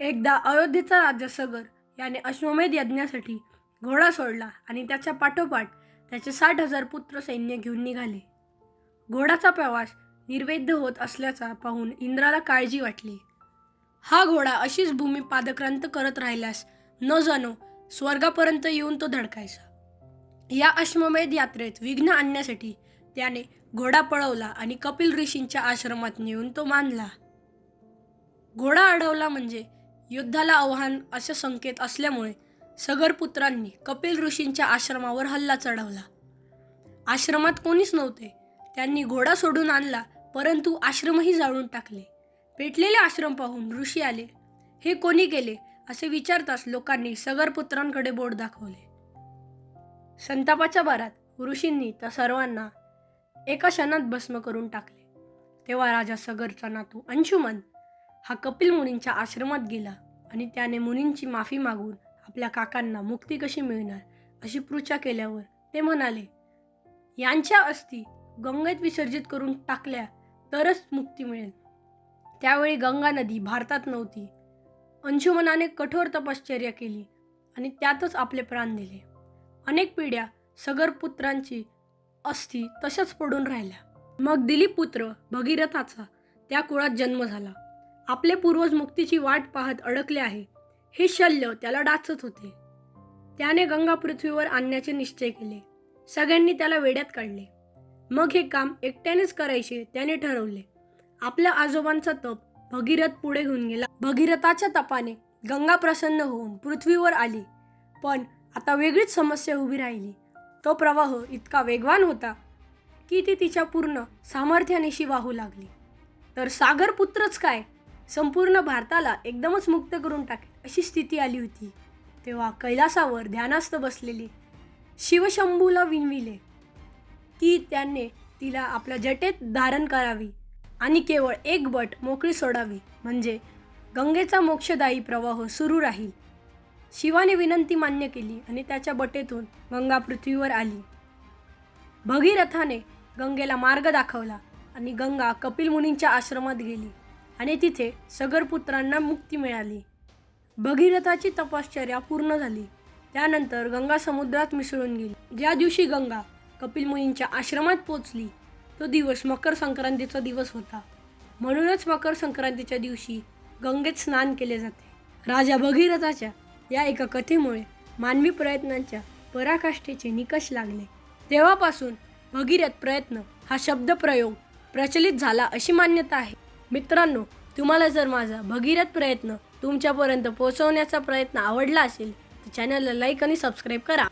एकदा अयोध्येचा राजा सगर याने अश्वमेध यज्ञासाठी घोडा सोडला आणि त्याच्या पाठोपाठ त्याचे साठ हजार पुत्र सैन्य घेऊन निघाले. घोडाचा प्रवास निर्वेद्य होत असल्याचा पाहून इंद्राला काळजी वाटली. हा घोडा अशीच भूमी पादक्रांत करत राहिल्यास न जाणो स्वर्गापर्यंत येऊन तो धडकायचा. या अश्वमेध यात्रेत विघ्न आणण्यासाठी त्याने घोडा पळवला आणि कपिल ऋषींच्या आश्रमात नेऊन तो मानला. घोडा अडवला म्हणजे युद्धाला आव्हान असे संकेत असल्यामुळे सगरपुत्रांनी कपिल ऋषींच्या आश्रमावर हल्ला चढवला. आश्रमात कोणीच नव्हते. त्यांनी घोडा सोडून आणला परंतु आश्रमही जाळून टाकले. पेटलेले आश्रम पाहून ऋषी आले. हे कोणी केले? असे विचारताच लोकांनी सगरपुत्रांकडे बोट दाखवले. संतापाच्या भरात ऋषींनी त्या सर्वांना एका क्षणात भस्म करून टाकले. तेव्हा राजा सगरचा नातू अंशुमन हा कपिल मुनींच्या आश्रमात गेला आणि त्याने मुनींची माफी मागून आपल्या काकांना मुक्ती कशी मिळणार अशी पृच्छा केल्यावर ते म्हणाले यांच्या अस्थी गंगेत विसर्जित करून टाकल्या तरच मुक्ती मिळेल. त्यावेळी गंगा नदी भारतात नव्हती. अंशुमनाने कठोर तपश्चर्या केली आणि त्यातच आपले प्राण दिले. अनेक पिढ्या सगरपुत्रांची अस्थी तशाच पडून राहिल्या. मग दिलीप पुत्र भगीरथाचा त्या कुळात जन्म झाला. आपले पूर्वज मुक्तीची वाट पाहत अडकले आहे. हे शल्य त्याला डाचत होते. त्याने गंगा पृथ्वीवर आणण्याचे निश्चय केले. सगळ्यांनी त्याला वेड्यात काढले. मग हे काम एकट्यानेच करायचे त्याने ठरवले. आपल्या आजोबांचा तप भगीरथ पुढे घेऊन गेला. भगीरथाच्या तपाने गंगा प्रसन्न होऊन पृथ्वीवर आली. पण आता वेगळीच समस्या उभी राहिली. तो प्रवाह इतका वेगवान होता की ती तिच्या पूर्ण सामर्थ्यानिशी वाहू लागली. तर सागरपुत्रच काय? संपूर्ण भारताला एकदमच मुक्त करून टाकेल अशी स्थिती आली होती. तेव्हा कैलासावर ध्यानास्थ बसलेली शिवशंभूला विणविले की त्याने तिला आपल्या जटेत धारण करावी आणि केवळ एक बट मोकळी सोडावी. म्हणजे गंगेचा मोक्षदायी प्रवाह सुरू राहील. शिवाने विनंती मान्य केली आणि त्याच्या बटेतून गंगा पृथ्वीवर आली. भगीरथाने गंगेला मार्ग दाखवला आणि गंगा कपिल मुनींच्या आश्रमात गेली. आणि तिथे सगरपुत्रांना मुक्ती मिळाली. भगीरथाची तपश्चर्या पूर्ण झाली. त्यानंतर गंगा समुद्रात मिसळून गेली. ज्या दिवशी गंगा कपिल मुनींच्या आश्रमात पोचली तो दिवस मकर संक्रांतीचा दिवस होता. म्हणूनच मकर संक्रांतीच्या दिवशी गंगेत स्नान केले जाते. राजा भगीरथाच्या या एका कथेमुळे मानवी प्रयत्नांच्या पराकाष्ठेचे निकष लागले. तेव्हापासून भगीरथ प्रयत्न हा शब्दप्रयोग प्रचलित झाला अशी मान्यता आहे. मित्रांनो तुम्हाला जर माझा भगीरथ प्रयत्न तुमच्यापर्यंत पोहोचवण्याचा प्रयत्न आवडला असेल तर चॅनलला लाईक आणि सबस्क्राईब करा.